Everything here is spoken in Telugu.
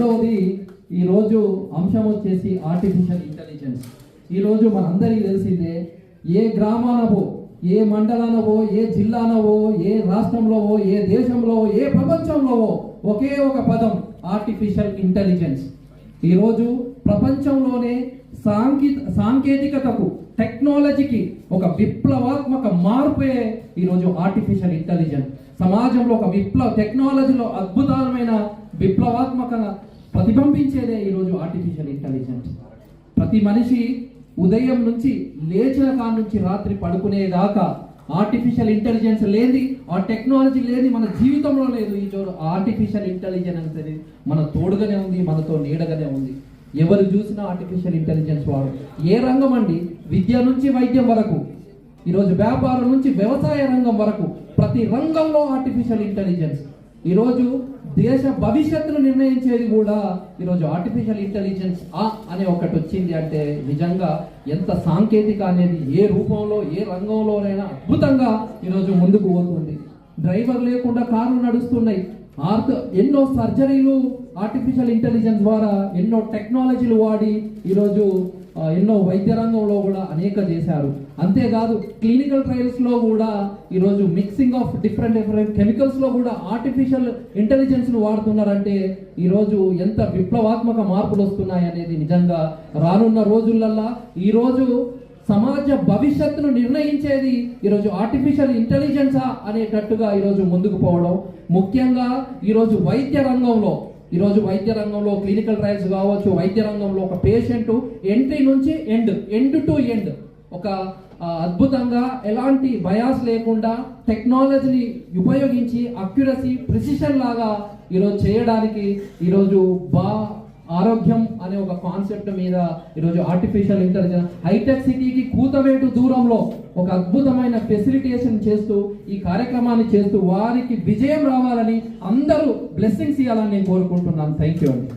రెండవది ఈరోజు అంశం వచ్చేసి ఆర్టిఫిషియల్ ఇంటెలిజెన్స్ ఈరోజు మనందరికీ తెలిసిందే ఏ గ్రామానవో ఏ మండలానవో ఏ జిల్లానవో ఏ రాష్ట్రంలోవో ఏ దేశంలో ఏ ప్రపంచంలోవో ఒకే ఒక పదం ఆర్టిఫిషియల్ ఇంటెలిజెన్స్ ఈరోజు ప్రపంచంలోనే సాంకేత సాంకేతికతకు టెక్నాలజీకి ఒక విప్లవాత్మక మార్పే ఈరోజు ఆర్టిఫిషియల్ ఇంటెలిజెన్స్ సమాజంలో ఒక విప్లవ టెక్నాలజీలో అద్భుతమైన విప్లవాత్మక ప్రతిబింబించేదే ఈరోజు ఆర్టిఫిషియల్ ఇంటెలిజెన్స్ ప్రతి మనిషి ఉదయం నుంచి లేచిన కాడ నుంచి రాత్రి పడుకునేదాకా ఆర్టిఫిషియల్ ఇంటెలిజెన్స్ లేని ఆ టెక్నాలజీ లేని మన జీవితంలో లేదు. ఈ చోటు ఆర్టిఫిషియల్ ఇంటెలిజెన్స్ అనేది మన తోడుగానే ఉంది మనతో నీడగానే ఉంది. ఎవరు చూసినా ఆర్టిఫిషియల్ ఇంటెలిజెన్స్ వారు ఏ రంగం అండి? విద్య నుంచి వైద్యం వరకు. ఈరోజు వ్యాపారం నుంచి వ్యవసాయ రంగం వరకు. ప్రతి రంగంలో ఆర్టిఫిషియల్ ఇంటెలిజెన్స్ ఈరోజు దేశ భవిష్యత్తును నిర్ణయించేది కూడా ఈరోజు ఆర్టిఫిషియల్ ఇంటెలిజెన్స్ ఆ అనే ఒకటి వచ్చింది అంటే నిజంగా ఎంత సాంకేతిక అనేది ఏ రూపంలో ఏ రంగంలోనైనా అద్భుతంగా ఈరోజు ముందుకు పోతుంది. డ్రైవర్ లేకుండా కార్లు నడుస్తున్నాయి. ఆర్థ ఎన్నో సర్జరీలు ఆర్టిఫిషియల్ ఇంటెలిజెన్స్ ద్వారా ఎన్నో టెక్నాలజీలు వాడి ఈరోజు ఎన్నో వైద్య రంగంలో కూడా అనేక చేశారు. అంతేకాదు క్లినికల్ ట్రయల్స్లో కూడా ఈరోజు మిక్సింగ్ ఆఫ్ డిఫరెంట్ డిఫరెంట్ కెమికల్స్లో కూడా ఆర్టిఫిషియల్ ఇంటెలిజెన్స్ను వాడుతున్నారంటే ఈరోజు ఎంత విప్లవాత్మక మార్పులు వస్తున్నాయి అనేది నిజంగా రానున్న రోజులల్లా ఈరోజు సమాజ భవిష్యత్తును నిర్ణయించేది ఈరోజు ఆర్టిఫిషియల్ ఇంటెలిజెన్సా అనేటట్టుగా ఈరోజు ముందుకు పోవడం. ముఖ్యంగా ఈరోజు వైద్య రంగంలో ఈరోజు వైద్య రంగంలో క్లినికల్ ట్రయల్స్ కావచ్చు వైద్య రంగంలో ఒక పేషెంట్ ఎంట్రీ నుంచి ఎండ్ ఎండ్ టు ఎండ్. ఒక అద్భుతంగా ఎలాంటి బయాస్ లేకుండా టెక్నాలజీని ఉపయోగించి అక్యురసీ ప్రిసిషన్ లాగా ఈరోజు చేయడానికి ఈరోజు బా ఆరోగ్యం అనే ఒక కాన్సెప్ట్ మీద ఈరోజు ఆర్టిఫిషియల్ ఇంటెలిజెన్స్ హైటెక్ సిటీకి కూతవేటు దూరంలో ఒక అద్భుతమైన ఫెసిలిటేషన్ చేస్తూ ఈ కార్యక్రమాన్ని చేస్తూ వారికి విజయం రావాలని అందరూ బ్లెస్సింగ్స్ ఇవ్వాలని నేను కోరుకుంటున్నాను. థ్యాంక్ యూ అండి.